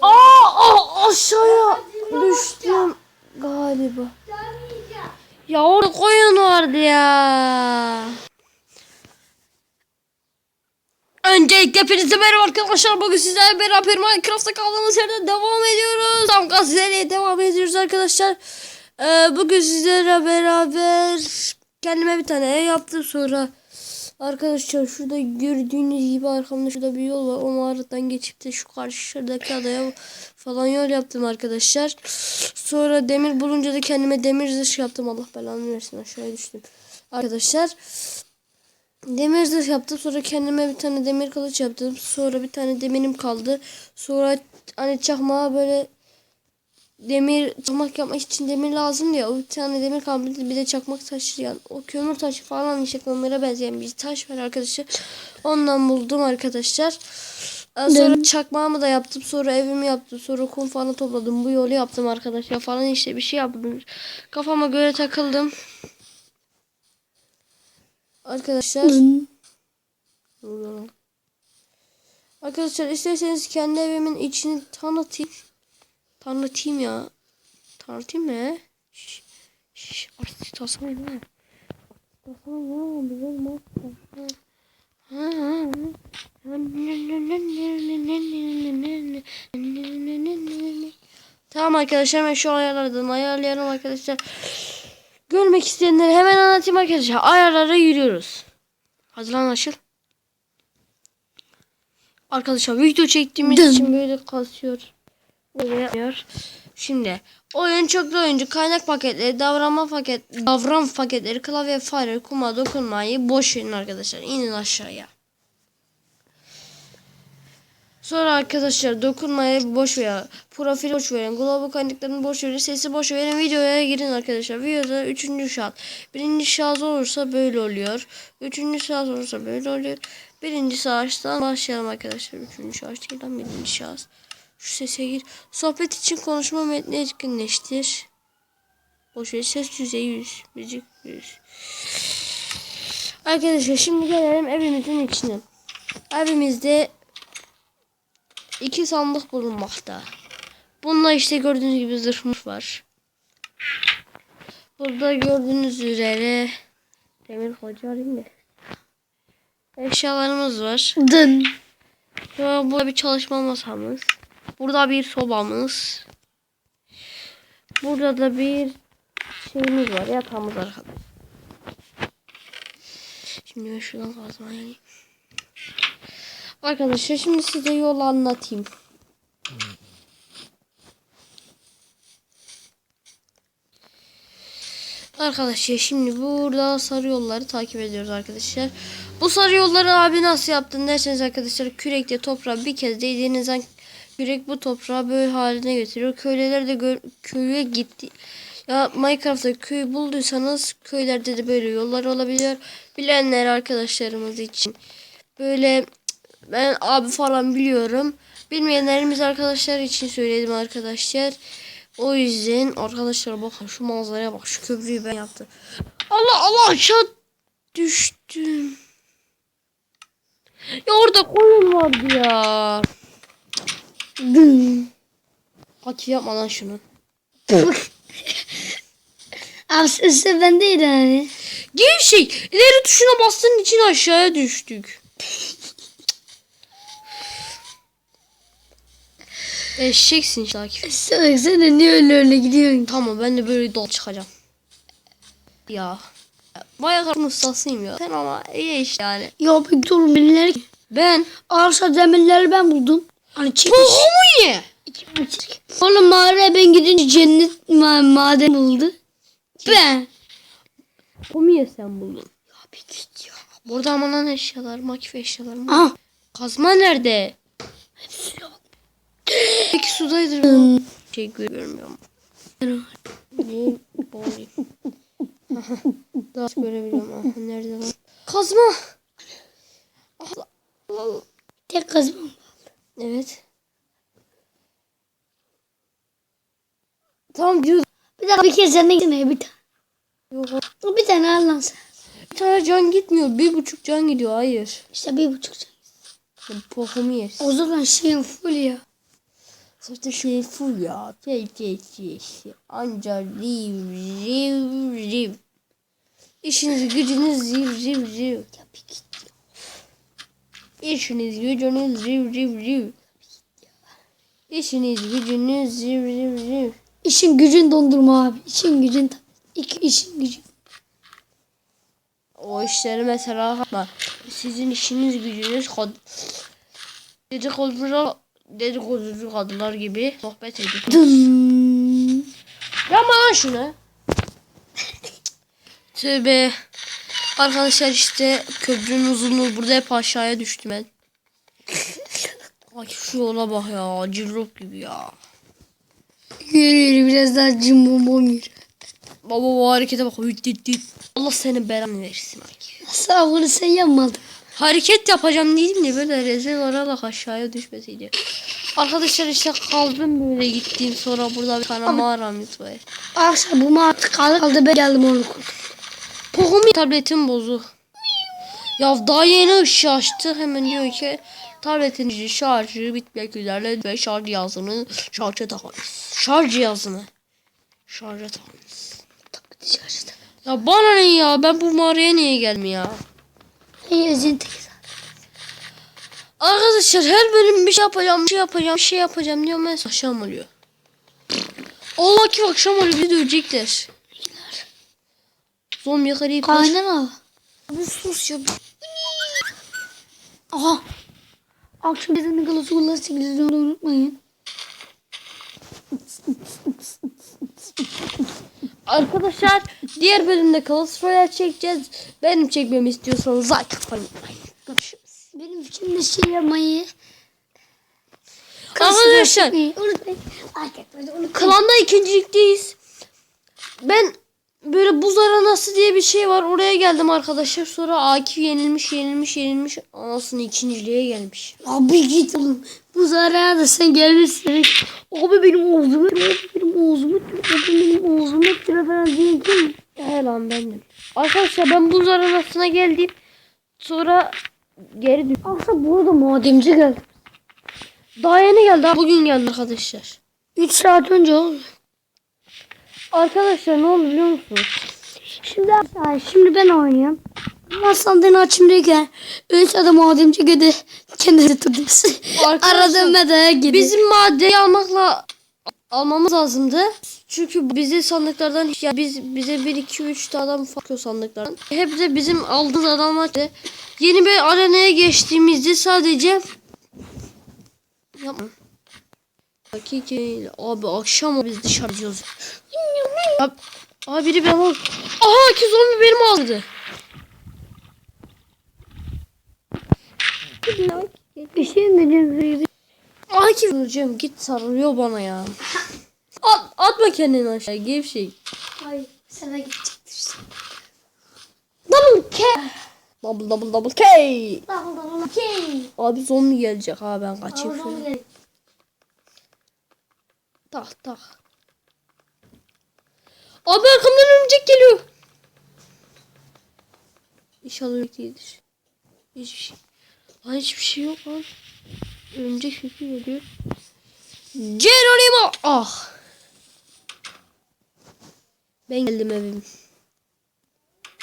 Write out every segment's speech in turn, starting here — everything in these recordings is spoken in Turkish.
Aa, aa aşağıya düştüm galiba. Ya orada koyun vardı ya. Öncelikle hepinize merhaba arkadaşlar. Bugün sizlerle beraber Minecraft'ta kaldığımız yerden devam ediyoruz. Tam gaz devam ediyoruz arkadaşlar. Ee, bugün sizlerle beraber kendime bir tane ev yaptım sonra arkadaşlar şurada gördüğünüz gibi arkamda şurada bir yol var. O mağaradan geçip de şu karşıdaki adaya falan yol yaptım arkadaşlar. Sonra demir bulunca da kendime demir zırh yaptım. Allah belanı versin aşağıya düştüm. Arkadaşlar Demir zırh yaptım. Sonra kendime bir tane demir kılıç yaptım. Sonra bir tane demirim kaldı. Sonra hani çakmağa böyle demir çakmak yapmak için demir lazım ya. O bir tane demir kaldı. Bir de çakmak taşı yani o kömür taşı falan işte kömüre benzeyen bir taş var arkadaşlar. Ondan buldum arkadaşlar. Sonra çakmağımı da yaptım. Sonra evimi yaptım. Sonra kum falan topladım. Bu yolu yaptım arkadaşlar falan işte bir şey yaptım. Kafama göre takıldım. Arkadaşlar. Arkadaşlar isterseniz kendi evimin içini tanıtayım. Tanıtayım ya. Tanıtayım mı? Şş, şş, artık tasmayın ha. Tasmayın ha. Güzel maske. Tamam arkadaşlar ben şu ayarladım. Ayarlayalım arkadaşlar. Görmek isteyenleri hemen anlatayım arkadaşlar. Ayarlara yürüyoruz. Hazırlan Aşıl. Arkadaşlar video çektiğimiz için böyle kasıyor. Böyle yapıyor. Şimdi oyun çoklu oyuncu kaynak paketleri, davranma paket, davran paketleri, klavye, fare, kuma dokunmayı boş verin arkadaşlar. İnin aşağıya. Sonra arkadaşlar dokunmayı boş verin. Profil boş verin. Global kaynak boş verin. Sesi boş verin. Videoya girin arkadaşlar. Videoda üçüncü şahıs. Birinci şahıs olursa böyle oluyor. Üçüncü şahıs olursa böyle oluyor. Birinci şahıstan başlayalım arkadaşlar. Üçüncü şahıs değil lan birinci şahıs. Şu sese gir. Sohbet için konuşma metni etkinleştir. Boş ver. Ses düzeyi 100. Müzik 100. Arkadaşlar şimdi gelelim evimizin içine. Evimizde iki sandık bulunmakta. Bunda işte gördüğünüz gibi zırhımız var. Burada gördüğünüz üzere demir koca alayım mı? Eşyalarımız var. Dın. Sonra burada bir çalışma masamız. Burada bir sobamız. Burada da bir şeyimiz var. Yatağımız arkadaşlar. Şimdi ben şuradan kazmayı alayım. Arkadaşlar şimdi size yolu anlatayım. Arkadaşlar şimdi burada sarı yolları takip ediyoruz arkadaşlar. Bu sarı yolları abi nasıl yaptın derseniz arkadaşlar kürekle toprağa bir kez değdiğinizden kürek bu toprağı böyle haline getiriyor. Köyler de gö- köye gitti. Ya Minecraft'ta köy bulduysanız köylerde de böyle yollar olabiliyor. Bilenler arkadaşlarımız için böyle ben abi falan biliyorum. Bilmeyenlerimiz arkadaşlar için söyledim arkadaşlar. O yüzden arkadaşlar bakın şu manzaraya bak şu köprüyü ben yaptım. Allah Allah aşağı düştüm. Ya orada koyun vardı ya. Hadi yapma lan şunu. Aslında bendeydi hani. Gevşek. İleri tuşuna bastığın için aşağıya düştük. Eşeksin Şakir. Salak sen de niye öyle öyle gidiyorsun? Tamam ben de böyle dal çıkacağım. Ya. Bayağı karın ustasıyım ya. Sen ama iyi iş yani. Ya bir dur birileri. Ben. Arsa demirleri ben buldum. Hani çekiş. Tohumu ye. Sonra mağaraya ben gidince cennet ma- maden buldu. Ben. Tohumu ye sen buldun. Ya bir git ya. Burada ama lan eşyalar, makif eşyalar? Ah. Kazma nerede? Hepsi yok. Peki sudaydır bu. Şey görmüyorum. Boğulayım? Aha, Daha görebiliyorum. Aha, nerede lan? Kazma. Allah Allah. Tek kazmam. Evet. Tamam diyor. Bir dakika bir kez de gitme bir tane. Yok Bir tane al lan sen. bir tane can gitmiyor. Bir buçuk can gidiyor. Hayır. İşte bir buçuk can. Pohumu yersin. O zaman şeyin full ya. Zaten şey full ya. Şey şey şey şey. Anca riv riv riv. İşiniz gücünüz riv riv riv. Ya bir git. İşiniz gücünüz riv riv riv. İşiniz gücünüz riv riv riv. İşin gücün dondurma abi. İşin gücün iki işin gücün. O işleri mesela yapma. Sizin işiniz gücünüz kod dedikoducu dedikoducu kadınlar gibi sohbet edin. Dın. Yapma lan şunu. Tövbe. Arkadaşlar işte köprünün uzunluğu burada hep aşağıya düştüm ben. Ay şu yola bak ya. Cillop gibi ya. Yürü biraz daha cimbom bom yürü. Baba bu harekete bak. Hüt hüt hüt. Allah senin belanı versin. Akif. Sağ ol sen yapmadın. Hareket yapacağım dedim de böyle rezil olarak aşağıya düşmeseydi. Arkadaşlar işte kaldım böyle gittiğim sonra burada bir tane mağaramız var. Akşam bu artık kaldı kaldı ben geldim onu kurdum. Pocomi tabletim bozuk. Ya daha yeni ışığı açtı hemen diyor ki tabletin şarjı bitmek üzere ve şarj cihazını şarja takınız. Şarj cihazını şarja. Dışarıda. Ya bana ne ya ben bu mağaraya niye geldim ya? Tek Arkadaşlar her bölüm bir şey yapacağım, bir şey yapacağım, bir şey yapacağım diyorum ben akşam oluyor. Allah ki akşam oluyor bizi dövecekler. Zombi yakarayıp Kaynana. Bir sus ya. Aha. Akşam ezanı kalası kullar 8'i unutmayın. Arkadaşlar diğer bölümde Clash Royale çekeceğiz. Benim çekmemi istiyorsanız like. Görüşürüz. Benim için de şey yapmayı. Arkadaşlar unutmayın. klanda ikincilikteyiz. Aranası diye bir şey var. Oraya geldim arkadaşlar. Sonra Akif yenilmiş yenilmiş yenilmiş. Anasını ikinciliğe gelmiş. Abi git oğlum. Bu zarara da sen gelmişsin. Abi benim abi benim ağzımı abi benim tire falan diye kim? He lan bendim. Arkadaşlar ben buz aranasına geldim. Sonra geri düştüm. Aslında burada mademci geldi. Daha yeni geldi. Bugün geldi arkadaşlar. 3 saat önce oldu. Arkadaşlar ne oldu biliyor musunuz? Şimdi şimdi ben oynuyorum. Ama sandığını açımdayken ön sırada mademci gede kendisi tutmuş. Aradığım medaya gidiyor. Bizim maddeyi almakla almamız lazımdı. Çünkü bizi sandıklardan ya biz bize 1 2 3 tane adam farkıyor sandıklardan. Hep de bizim aldığımız adamlar da yeni bir arenaya geçtiğimizde sadece yapma. Dakika abi akşam biz dışarı gidiyoruz. Abi biri beni al. Aha iki zombi benim aldı. bir şey mi diyeceğim? Akif hocam git sarılıyor bana ya. At, atma kendini aşağı gevşek. Hayır sana gidecektir. Double K. Double double double K. Davul davul okey. Abi zombi gelecek ha ben kaçayım şöyle. Tak tak. Abi arkamdan örümcek geliyor. İnşallah örümcek değildir. Hiçbir şey. Lan hiçbir şey yok lan. Örümcek sesi geliyor. Geronimo. Ah. Ben geldim evim.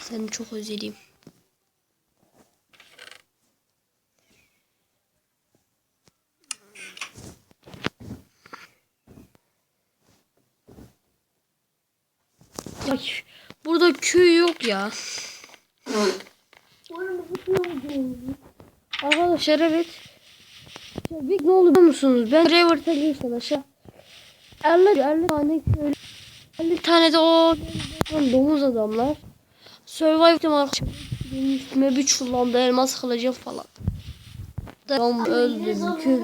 Seni çok özledim. Ay, köy yok ya. Arkadaşlar evet. Bir ne olur biliyor musunuz? Ben Revert'a girsin aşağı. 50, 50 tane köylü. 50 tane de o domuz adamlar. Survive'dım arkadaşlar. Benim üstüme bir çullandı elmas kılıcım falan. Kül.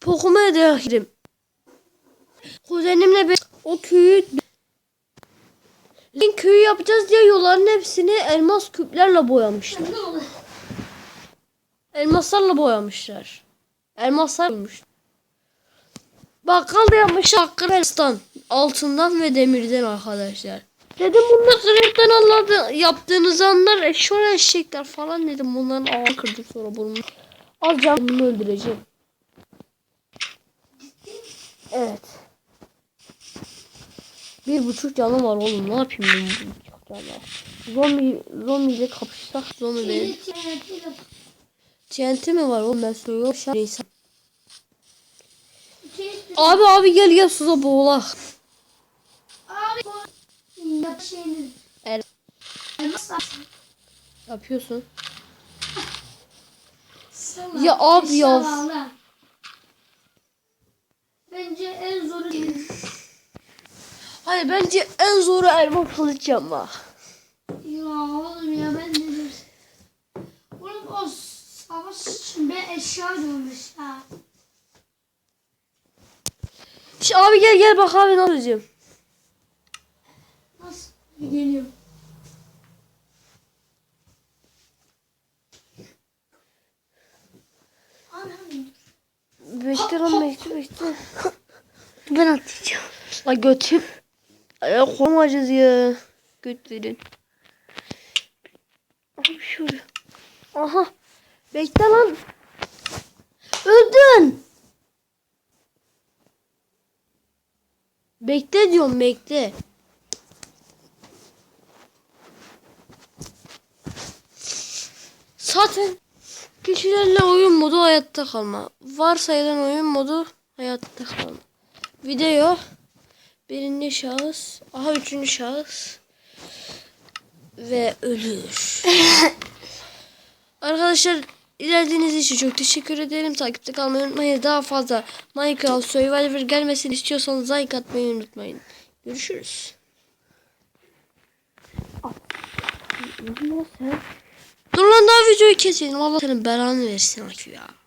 Pokumaya da girim. Kuzenimle ben yapacağız diye yolların hepsini elmas küplerle boyamışlar. Elmaslarla boyamışlar. Elmaslar koymuş. Bakkal da yapmış Hakkırestan. Altından ve demirden arkadaşlar. Dedim bunlar kırıktan anladı, yaptığınız anlar eşşoğlu eşekler falan dedim. Bunların ağır kırdım sonra bunu. Alacağım bunu öldüreceğim. Evet. Bir buçuk canım var oğlum. Ne yapayım ben bu buçuk canla? Zombi, zombiyle kapışsak zombi benim. TNT mi var oğlum ben söylüyorum. Şa- Neyse. Abi abi gel gel suda boğulak. Abi yap şeyini. El. Yapıyorsun. Ya abi ya. eşyalarla. Bence en zoru değil. Hayır bence en zoru elma kılıç yapmak. Ya oğlum ya ben dedim. Oğlum o savaş için ben eşya diyormuş ya. Şu abi gel gel bak abi ne yapacağım. Nasıl geliyor? Anam. Bekle lan bekle bekle. Ben atacağım. La götüm. Ya koymayacağız ya. Göt verin. Abi şuraya. Aha. Bekle lan. Öldün. Bekle diyorum bekle. Zaten kişilerle oyun modu hayatta kalma. Varsayılan oyun modu hayatta kalma. Video birinci şahıs, aha üçüncü şahıs ve ölür. Arkadaşlar ilerlediğiniz için çok teşekkür ederim. Takipte kalmayı unutmayın. Daha fazla Minecraft Survivor gelmesini istiyorsanız like atmayı unutmayın. Görüşürüz. Dur lan daha videoyu keselim. Allah senin belanı versin Akü ya.